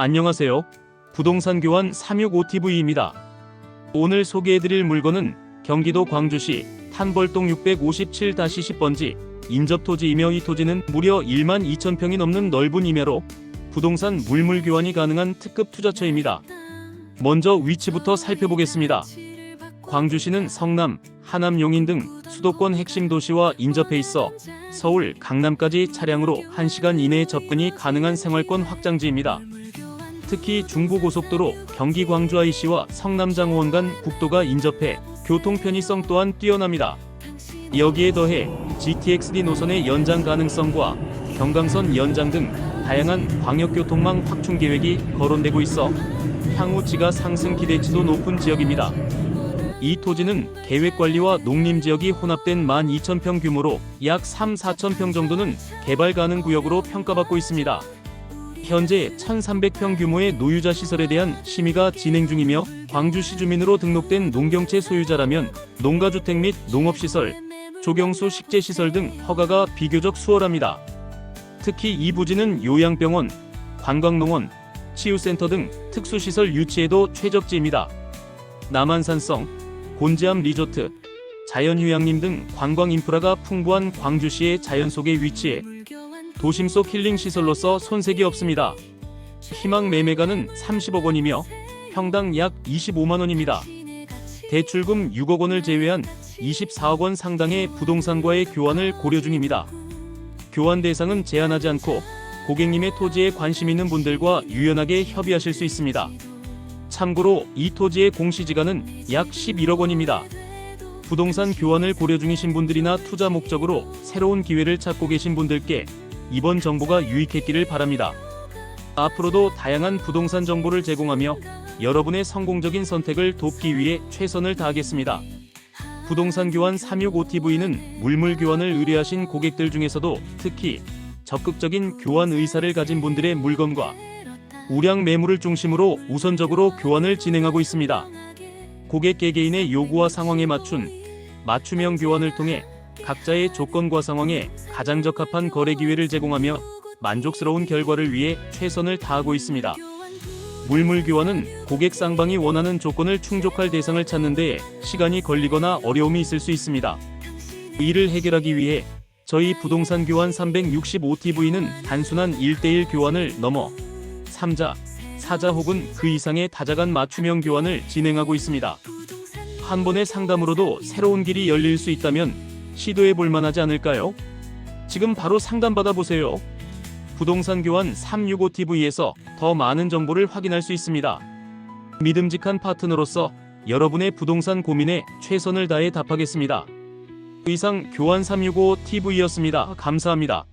안녕하세요. 부동산 교환 365TV입니다. 오늘 소개해드릴 물건은 경기도 광주시 탄벌동 657-10번지 인접토지이며 이 토지는 무려 1만 2천 평이 넘는 넓은 임야로 부동산 물물 교환이 가능한 특급 투자처입니다. 먼저 위치부터 살펴보겠습니다. 광주시는 성남, 하남, 용인 등 수도권 핵심 도시와 인접해 있어 서울, 강남까지 차량으로 1시간 이내에 접근이 가능한 생활권 확장지입니다. 특히 중부고속도로 경기 광주 IC와 성남 장호원 간 국도가 인접해 교통 편의성 또한 뛰어납니다. 여기에 더해 GTX-D 노선의 연장 가능성과 경강선 연장 등 다양한 광역교통망 확충 계획이 거론되고 있어 향후 지가 상승 기대치도 높은 지역입니다. 이 토지는 계획관리와 농림지역이 혼합된 12,000평 규모로 약 3, 4,000평 정도는 개발 가능 구역으로 평가받고 있습니다. 현재 1,300평 규모의 노유자 시설에 대한 심의가 진행 중이며 광주시 주민으로 등록된 농경채 소유자라면 농가주택 및 농업시설, 조경수 식재시설 등 허가가 비교적 수월합니다. 특히 이 부지는 요양병원, 관광농원, 치유센터 등 특수시설 유치에도 최적지입니다. 남한산성, 곤지암 리조트, 자연휴양림 등 관광 인프라가 풍부한 광주시의 자연 속에 위치해 도심 속 힐링 시설로서 손색이 없습니다. 희망 매매가는 30억 원이며 평당 약 25만 원입니다. 대출금 6억 원을 제외한 24억 원 상당의 부동산과의 교환을 고려 중입니다. 교환 대상은 제한하지 않고 고객님의 토지에 관심 있는 분들과 유연하게 협의하실 수 있습니다. 참고로 이 토지의 공시지가는 약 11억 원입니다. 부동산 교환을 고려 중이신 분들이나 투자 목적으로 새로운 기회를 찾고 계신 분들께 이번 정보가 유익했기를 바랍니다. 앞으로도 다양한 부동산 정보를 제공하며 여러분의 성공적인 선택을 돕기 위해 최선을 다하겠습니다. 부동산 교환 365TV는 물물 교환을 의뢰하신 고객들 중에서도 특히 적극적인 교환 의사를 가진 분들의 물건과 우량 매물을 중심으로 우선적으로 교환을 진행하고 있습니다. 고객 개개인의 요구와 상황에 맞춘 맞춤형 교환을 통해 각자의 조건과 상황에 가장 적합한 거래 기회를 제공하며 만족스러운 결과를 위해 최선을 다하고 있습니다. 물물 교환은 고객 쌍방이 원하는 조건을 충족할 대상을 찾는 데에 시간이 걸리거나 어려움이 있을 수 있습니다. 이를 해결하기 위해 저희 부동산 교환 365TV는 단순한 1대1 교환을 넘어 3자, 4자 혹은 그 이상의 다자간 맞춤형 교환을 진행하고 있습니다. 한 번의 상담으로도 새로운 길이 열릴 수 있다면 시도해 볼 만하지 않을까요? 지금 바로 상담받아 보세요. 부동산 교환 365TV에서 더 많은 정보를 확인할 수 있습니다. 믿음직한 파트너로서 여러분의 부동산 고민에 최선을 다해 답하겠습니다. 이상 교환 365TV였습니다. 감사합니다.